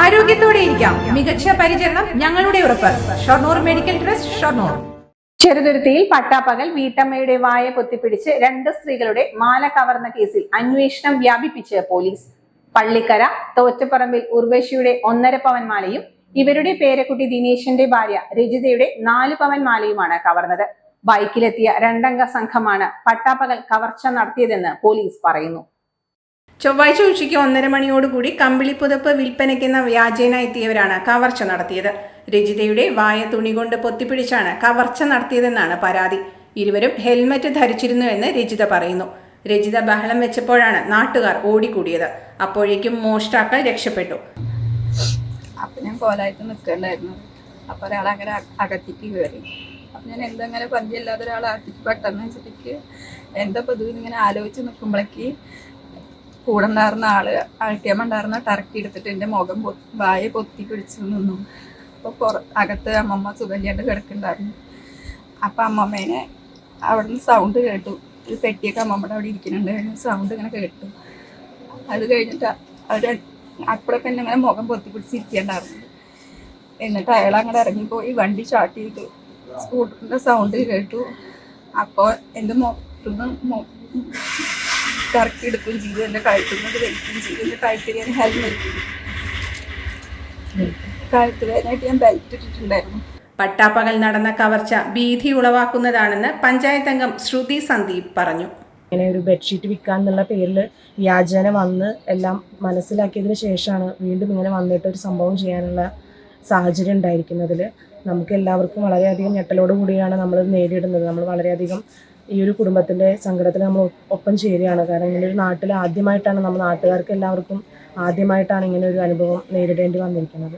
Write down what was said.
ആരോഗ്യത്തോടെ ഇരിക്കാം. മികച്ച പരിചരണം ഞങ്ങളുടെ ഉറപ്പ്. Shoranur medical trust Shoranur. ചെറുതുരുത്തിയിൽ പട്ടാപ്പകൽ വീട്ടമ്മയുടെ വായ പൊത്തിപ്പിടിച്ച് രണ്ട് സ്ത്രീകളുടെ മാല കവർന്ന കേസിൽ അന്വേഷണം വ്യാപിപ്പിച്ച് പോലീസ്. പള്ളിക്കര തോറ്റപ്പറമ്പിൽ ഉർവശിയുടെ ഒന്നര പവൻ മാലയും ഇവരുടെ പേരക്കുട്ടി ദിനേശന്റെ ഭാര്യ രജിതയുടെ നാല് പവൻ മാലയുമാണ് കവർന്നത്. ബൈക്കിലെത്തിയ രണ്ടംഗ സംഘമാണ് പട്ടാപ്പകൽ കവർച്ച നടത്തിയതെന്ന് പോലീസ് പറയുന്നു. ചൊവ്വാഴ്ച ഉച്ചയ്ക്ക് ഒന്നര മണിയോടുകൂടി കമ്പിളി പുതപ്പ് വിൽപ്പനയ്ക്കെന്ന വ്യാജേന എത്തിയവരാണ് കവർച്ച നടത്തിയത്. രജിതയുടെ വായ തുണി കൊണ്ട് പൊത്തിപ്പിടിച്ചാണ് കവർച്ച നടത്തിയതെന്നാണ് പരാതി. ഇരുവരും ഹെൽമറ്റ് ധരിച്ചിരുന്നുവെന്ന് രജിത പറയുന്നു. രജിത ബഹളം വെച്ചപ്പോഴാണ് നാട്ടുകാർ ഓടിക്കൂടിയത്. അപ്പോഴേക്കും മോഷ്ടാക്കൾ രക്ഷപ്പെട്ടു. അപ്പം ഞാൻ കോലായിട്ട് നിൽക്കണ്ടായിരുന്നു. അപ്പോൾ ഒരാൾ അങ്ങനെ അകത്തിക്ക് കയറി. അപ്പം ഞാൻ എന്തങ്ങനെ പഞ്ചില്ലാതെ ഒരാൾ അകത്തിക്ക് പെട്ടെന്ന് വെച്ചിട്ട് എന്താ ഇപ്പം ഇങ്ങനെ ആലോചിച്ച് നിൽക്കുമ്പോഴേക്ക് കൂടെ ഉണ്ടായിരുന്ന ആൾ അൾട്ടിയമ്മ ഉണ്ടായിരുന്ന ടറക്കി എടുത്തിട്ട് എന്റെ മുഖം വായ പൊത്തി പിടിച്ചു നിന്നു. അപ്പോൾ പുറ അകത്ത് അമ്മമ്മ സുഖല്യാണ്ട് കിടക്കുന്നുണ്ടായിരുന്നു. അപ്പം അമ്മമ്മേനെ അവിടെ നിന്ന് സൗണ്ട് കേട്ടു. ഒരു പെട്ടിയൊക്കെ അമ്മമ്മയുടെ അവിടെ ഇരിക്കുന്നുണ്ട്. സൗണ്ട് ഇങ്ങനെ കേട്ടു. അത് കഴിഞ്ഞിട്ട് അവർ അപ്പോഴൊക്കെ എന്നെ ഇങ്ങനെ മുഖം പൊത്തി പിടിച്ചിരിക്കണ്ടായിരുന്നു എന്നിട്ട് അയാൾ അങ്ങോട്ട് ഇറങ്ങിപ്പോയി വണ്ടി സ്റ്റാർട്ട് ചെയ്തു. സ്കൂട്ടറിന്റെ സൗണ്ട് കേട്ടു. അപ്പോൾ എന്റെ മുഖത്തുനിന്ന് കറക്കി എടുക്കുകയും ചെയ്തു എന്നെ കഴുത്തുന്നത് വലിക്കുകയും ചെയ്തു. എന്റെ കഴുത്തിൽ ഞാൻ ഹെൽമെറ്റ് കഴുത്ത് വേദനയായിട്ട് ഞാൻ ബെൽറ്റ് ഇട്ടിട്ടുണ്ടായിരുന്നു. പട്ടാപ്പകൽ നടന്ന കവർച്ച ഭീതി ഉളവാക്കുന്നതാണെന്ന് പഞ്ചായത്ത് അംഗം ശ്രുതി സന്ദീപ് പറഞ്ഞു. ഇങ്ങനെ ഒരു ബെഡ്ഷീറ്റ് വിൽക്കാൻ എന്നുള്ള പേരിൽ വ്യാജേന വന്ന് എല്ലാം മനസ്സിലാക്കിയതിന് ശേഷമാണ് വീണ്ടും ഇങ്ങനെ വന്നിട്ട് ഒരു സംഭവം ചെയ്യാനുള്ള സാഹചര്യം ഉണ്ടായിരിക്കുന്നതിൽ നമുക്ക് എല്ലാവർക്കും വളരെയധികം ഞെട്ടലോട് കൂടിയാണ് നമ്മൾ നേരിടുന്നത്. നമ്മൾ വളരെയധികം ഈ ഒരു കുടുംബത്തിന്റെ സങ്കടത്തിൽ നമ്മൾ ഒപ്പം ചേരുകയാണ്. കാരണം ഇങ്ങനെ ഒരു നാട്ടിൽ ആദ്യമായിട്ടാണ് നമ്മൾ നാട്ടുകാർക്ക് എല്ലാവർക്കും ആദ്യമായിട്ടാണ് ഇങ്ങനെ ഒരു അനുഭവം നേരിടേണ്ടി വന്നിരിക്കുന്നത്.